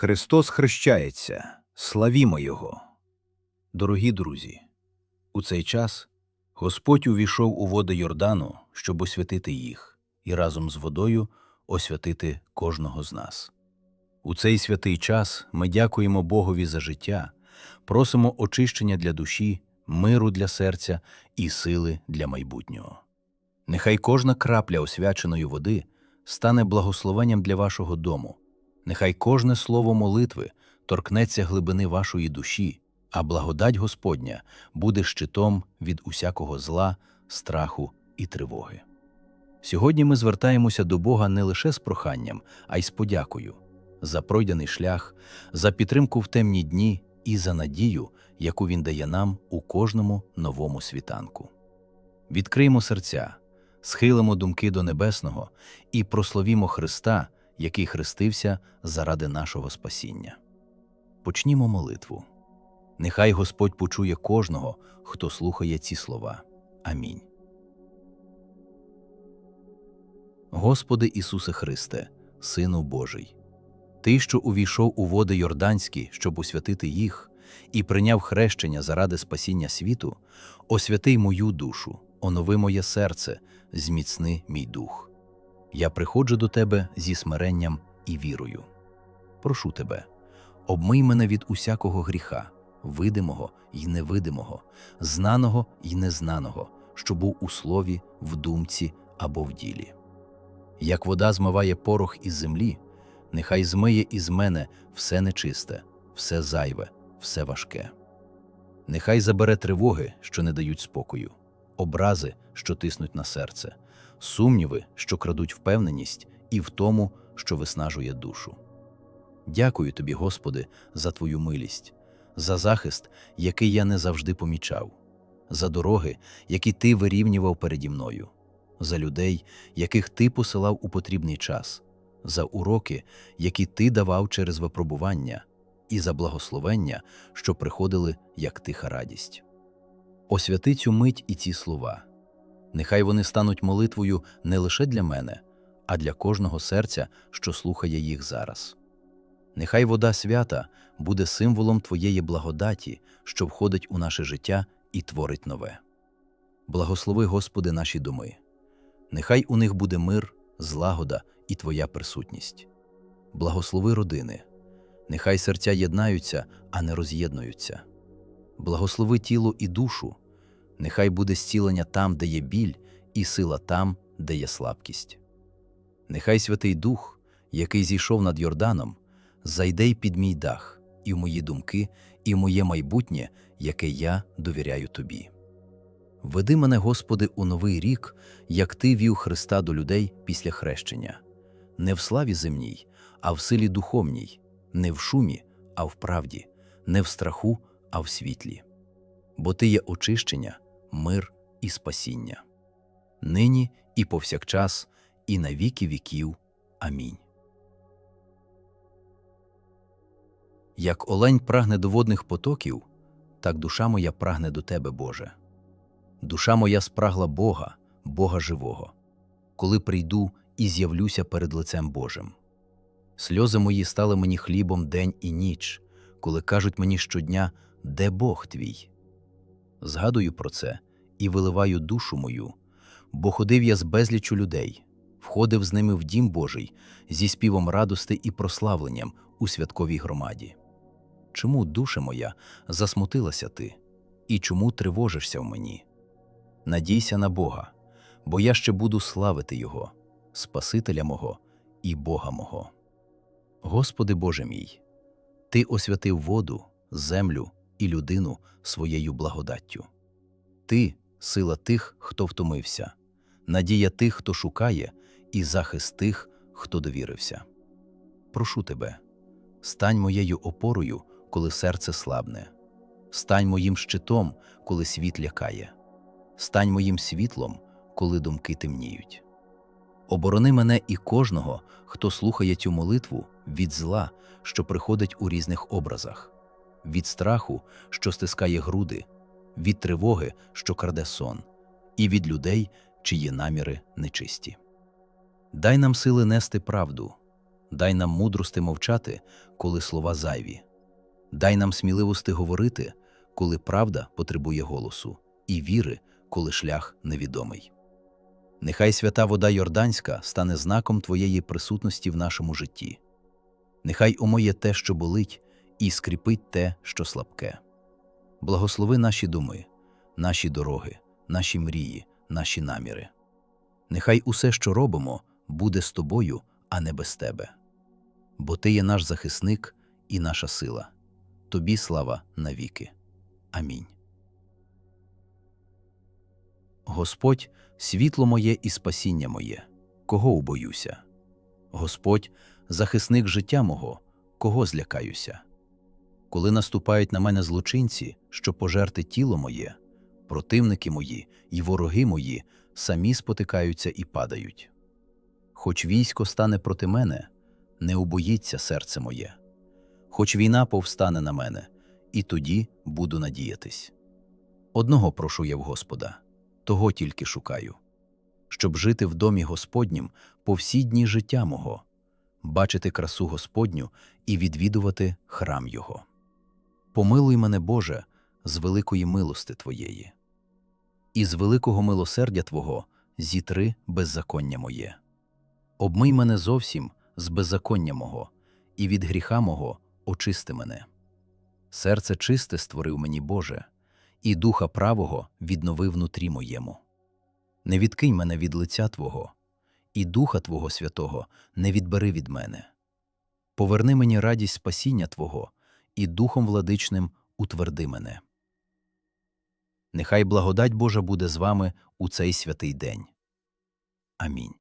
Христос хрещається, славімо Його. Дорогі друзі, у цей час Господь увійшов у води Йордану, щоб освятити їх, і разом з водою освятити кожного з нас. У цей святий час ми дякуємо Богові за життя, просимо очищення для душі, миру для серця і сили для майбутнього. Нехай кожна крапля освяченої води стане благословенням для вашого дому. Нехай кожне слово молитви торкнеться глибини вашої душі, а благодать Господня буде щитом від усякого зла, страху і тривоги. Сьогодні ми звертаємося до Бога не лише з проханням, а й з подякою за пройдений шлях, за підтримку в темні дні і за надію, яку Він дає нам у кожному новому світанку. Відкриємо серця, схилимо думки до небесного і прославімо Христа, який хрестився заради нашого спасіння. Почнімо молитву. Нехай Господь почує кожного, хто слухає ці слова. Амінь. Господи Ісусе Христе, Сину Божий, Ти, що увійшов у води Йорданські, щоб освятити їх, і прийняв хрещення заради спасіння світу, освяти мою душу, онови моє серце, зміцни мій дух. Я приходжу до Тебе зі смиренням і вірою. Прошу Тебе, обмий мене від усякого гріха, видимого й невидимого, знаного й незнаного, що був у слові, в думці або в ділі. Як вода змиває порох із землі, нехай змиє із мене все нечисте, все зайве, все важке. Нехай забере тривоги, що не дають спокою, образи, що тиснуть на серце, сумніви, що крадуть впевненість, і в тому, що виснажує душу. Дякую тобі, Господи, за Твою милість, за захист, який я не завжди помічав, за дороги, які ти вирівнював переді мною, за людей, яких ти посилав у потрібний час, за уроки, які ти давав через випробування, і за благословення, що приходили як тиха радість. Освяти цю мить і ці слова. Нехай вони стануть молитвою не лише для мене, а для кожного серця, що слухає їх зараз. Нехай вода свята буде символом Твоєї благодаті, що входить у наше життя і творить нове. Благослови, Господи, наші доми. Нехай у них буде мир, злагода і Твоя присутність. Благослови родини. Нехай серця єднаються, а не роз'єднуються. Благослови тіло і душу. Нехай буде зцілення там, де є біль, і сила там, де є слабкість. Нехай Святий Дух, який зійшов над Йорданом, зайде й під мій дах, і в мої думки, і в моє майбутнє, яке я довіряю тобі. Веди мене, Господи, у новий рік, як Ти вів Христа до людей після хрещення, не в славі земній, а в силі духовній, не в шумі, а в правді, не в страху, а в світлі. Бо Ти є очищення, мир і спасіння. Нині і повсякчас, і на віки віків. Амінь. Як олень прагне до водних потоків, так душа моя прагне до Тебе, Боже. Душа моя спрагла Бога, Бога живого, коли прийду і з'явлюся перед лицем Божим. Сльози мої стали мені хлібом день і ніч, коли кажуть мені щодня, де Бог твій. Згадую про це і виливаю душу мою, бо ходив я з безлічу людей, входив з ними в дім Божий зі співом радости і прославленням у святковій громаді. Чому, душа моя, засмутилася ти, і чому тривожишся в мені? Надійся на Бога, бо я ще буду славити Його, Спасителя мого і Бога мого. Господи Боже мій, Ти освятив воду, землю і людину своєю благодаттю. Ти сила тих, хто втомився, надія тих, хто шукає, і захист тих, хто довірився. Прошу тебе, стань моєю опорою, коли серце слабне, стань моїм щитом, коли світ лякає, стань моїм світлом, коли думки темніють. Оборони мене і кожного, хто слухає цю молитву від зла, що приходить у різних образах, від страху, що стискає груди, від тривоги, що краде сон, і від людей, чиї наміри нечисті. Дай нам сили нести правду, дай нам мудрости мовчати, коли слова зайві. Дай нам сміливости говорити, коли правда потребує голосу, і віри, коли шлях невідомий. Нехай свята вода Йорданська стане знаком Твоєї присутності в нашому житті. Нехай омоє те, що болить, і скріпить те, що слабке. Благослови наші думи, наші дороги, наші мрії, наші наміри. Нехай усе, що робимо, буде з тобою, а не без тебе. Бо ти є наш захисник і наша сила. Тобі слава навіки. Амінь. Господь світло моє і спасіння моє, кого убоюся? Господь захисник життя мого, кого злякаюся? Коли наступають на мене злочинці, що пожерти тіло моє, противники мої і вороги мої самі спотикаються і падають. Хоч військо стане проти мене, не убоїться серце моє, хоч війна повстане на мене, і тоді буду надіятись. Одного прошу я в Господа, того тільки шукаю, щоб жити в домі Господнім по всі дні життя мого, бачити красу Господню і відвідувати храм Його. Помилуй мене, Боже, з великої милости Твоєї, і з великого милосердя Твого зітри беззаконня моє. Обмий мене зовсім з беззаконня мого, і від гріха мого очисти мене. Серце чисте створив мені, Боже, і духа правого віднови внутрі моєму. Не відкинь мене від лиця Твого, і Духа Твого Святого не відбери від мене. Поверни мені радість спасіння Твого, і Духом владичним утверди мене. Нехай благодать Божа буде з вами у цей святий день. Амінь.